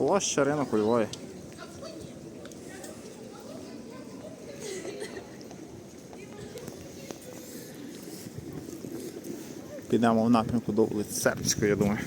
Площа ринок у Львові. Підемо в напрямку до вулиці Сербської, я думаю.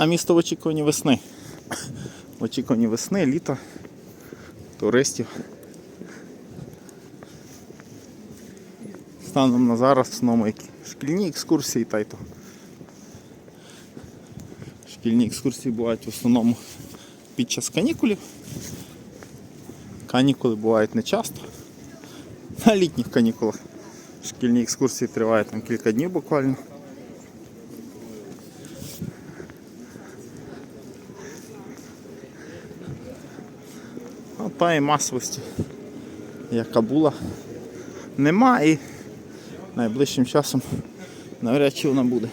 А місто в очікуванні весни. В очікуванні весни, літа, туристів. Станом на зараз в основному шкільні екскурсії та й то. Шкільні екскурсії бувають в основному під час канікулів. Канікули бувають не часто. На літніх канікулах. Шкільні екскурсії тривають там кілька днів буквально. Ну, масовості, яка була, нема і найближчим часом навряд чи вона буде.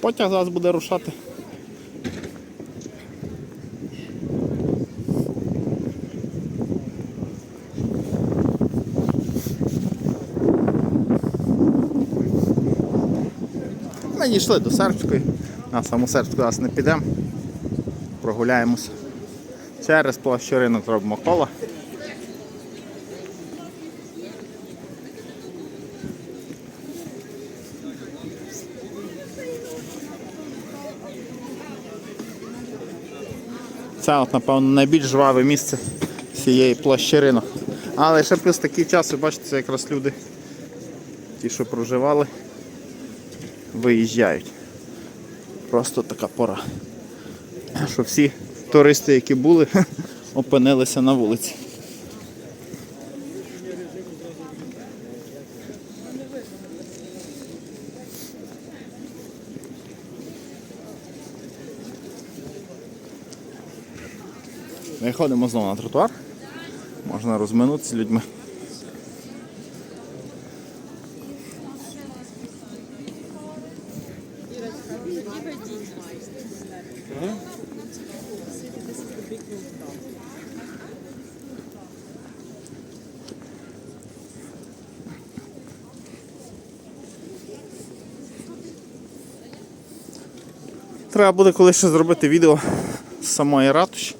Потяг зараз буде рушати. Ми дійшли до Сербської. На саму Сербську зараз не підемо. Прогуляємося. Через площу ринок зробимо коло. Це от, напевно, найбільш жваве місце цієї площі ринок. Але ще плюс такий час, ви бачите, це якраз люди, ті, що проживали, виїжджають. Просто така пора. Що всі туристи, які були, опинилися на вулиці. Виходимо знову на тротуар. Можна розминутися з людьми. Треба буде колись ще зробити відео з самої ратуші.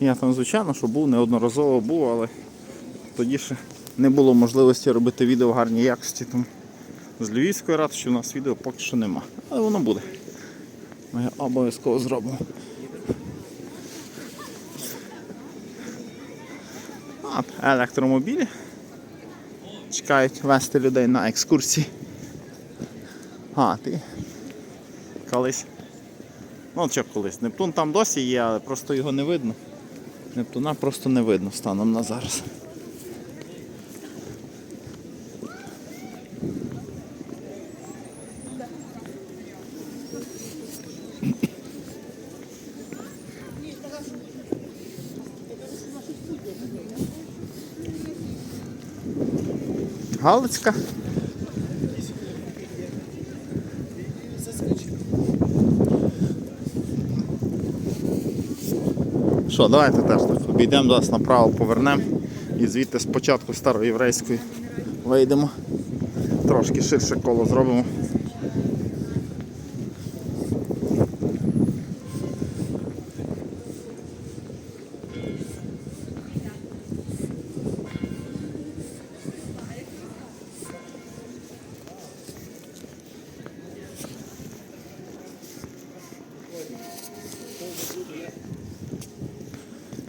Я там, звичайно, що був, неодноразово був, але тоді ще не було можливості робити відео в гарній якості. Тому з Львівської ратуші у нас відео поки що нема. Але воно буде. Ми обов'язково зробимо. От, електромобілі. Чекають вести людей на екскурсії. А, ти колись. Ну, що колись. Нептун там досі є, але просто його не видно. Нептуна просто не видно станом на зараз. Галицька. Що, давайте теж так обійдемо зараз направо повернемо і звідти спочатку староєврейської вийдемо. Трошки ширше коло зробимо.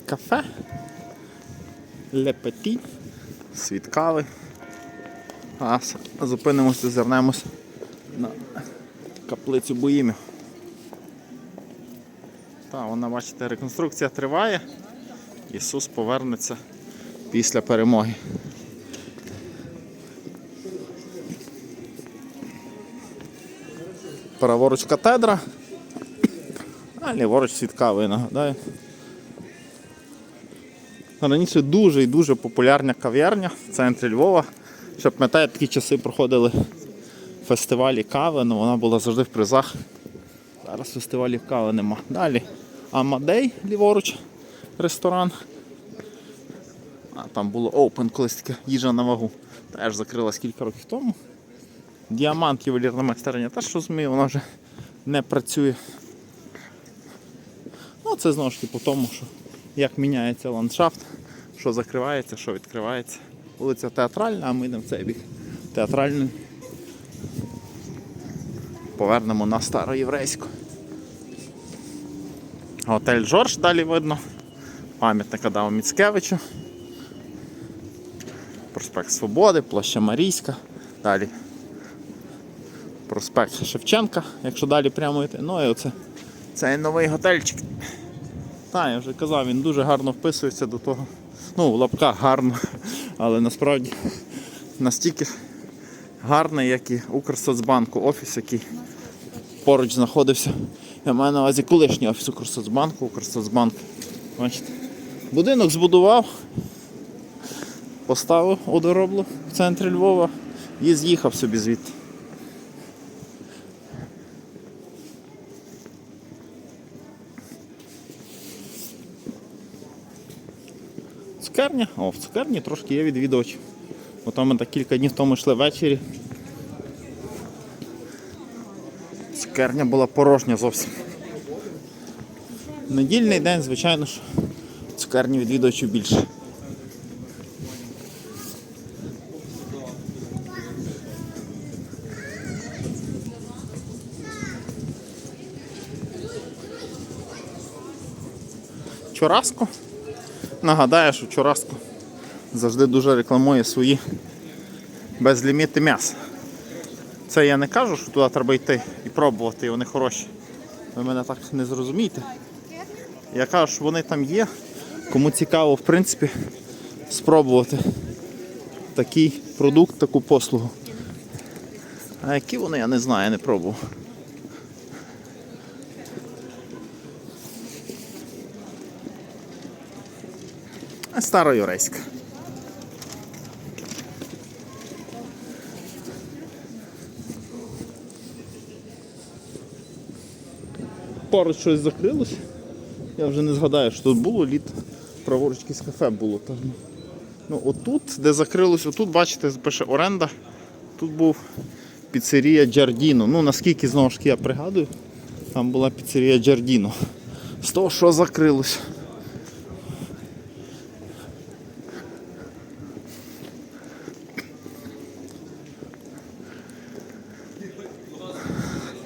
Кафе. Лепеті. Світ кави. А зупинимося, звернемося на каплицю Буїмів. Так, вона, бачите, реконструкція триває. Ісус повернеться після перемоги. Праворуч катедра, а ліворуч свідкавий, нагадаю. Раніше дуже і дуже популярна кав'ярня в центрі Львова. Ще пам'ятаю, такі часи проходили фестивалі кави, але вона була завжди в призах. Зараз фестивалів кави нема. Далі Амадей ліворуч, ресторан. А там було Open, колись таке їжа на вагу. Теж закрилась кілька років тому. Діамант ювелірна майстерня теж розумію, вона вже не працює. Це знову ж таки по тому, що як міняється ландшафт, що закривається, що відкривається. Вулиця театральна, а ми йдемо в цей бік театральний. Повернемо на староєврейську. Готель Жорж далі видно. Пам'ятник Адаму Міцкевичу. Проспект Свободи, площа Марійська. Далі проспект Шевченка, якщо далі прямо йти. Ну і оце цей новий готельчик. Так, я вже казав, він дуже гарно вписується до того. Ну, в лапках гарно, але насправді настільки гарний, як і Укрсоцбанку офіс, який поруч знаходився. Я маю на увазі колишній офіс Укрсоцбанку, Укрсоцбанк. Бачите. Будинок збудував, поставив одороблу в центрі Львова і з'їхав собі звідти. Цукерня? О, в цукерні трошки є відвідувачі. Бо там ми так кілька днів тому йшли ввечері. Цукерня була порожня зовсім. Недільний день, звичайно ж, цукерні відвідувачів більше. Чораско. Нагадаю, що Чораско завжди дуже рекламує свої безліміти м'яса. Це я не кажу, що туди треба йти і пробувати, і вони хороші. Ви мене так не зрозумієте. Я кажу, що вони там є. Кому цікаво, в принципі, спробувати такий продукт, таку послугу. А які вони, я не знаю, я не пробував. Староюрейська. Поруч щось закрилось. Я вже не згадаю, що тут було літ. Праворуч якесь кафе було. Там. Ну, отут, де закрилось, отут, бачите, пише оренда. Тут був піцерія Джардіно. Ну, наскільки знову ж таки я пригадую, там була піцерія Джардіно. З того, що закрилось.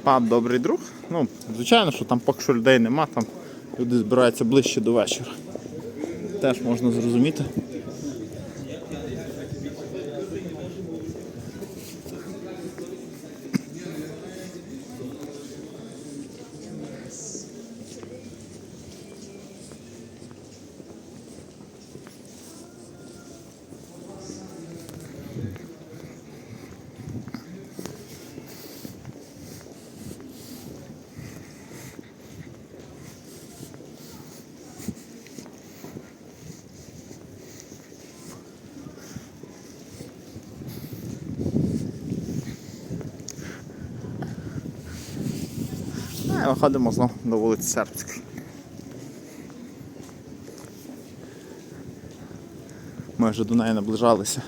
Паб добрий друг. Ну, звичайно, що там поки що людей нема, там люди збираються ближче до вечора. Теж можна зрозуміти. А, знову до вулиці Сербської. Ми вже до неї наближалися,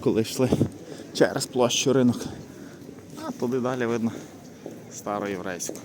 коли йшли через площу ринок. А туди далі видно староєврейську.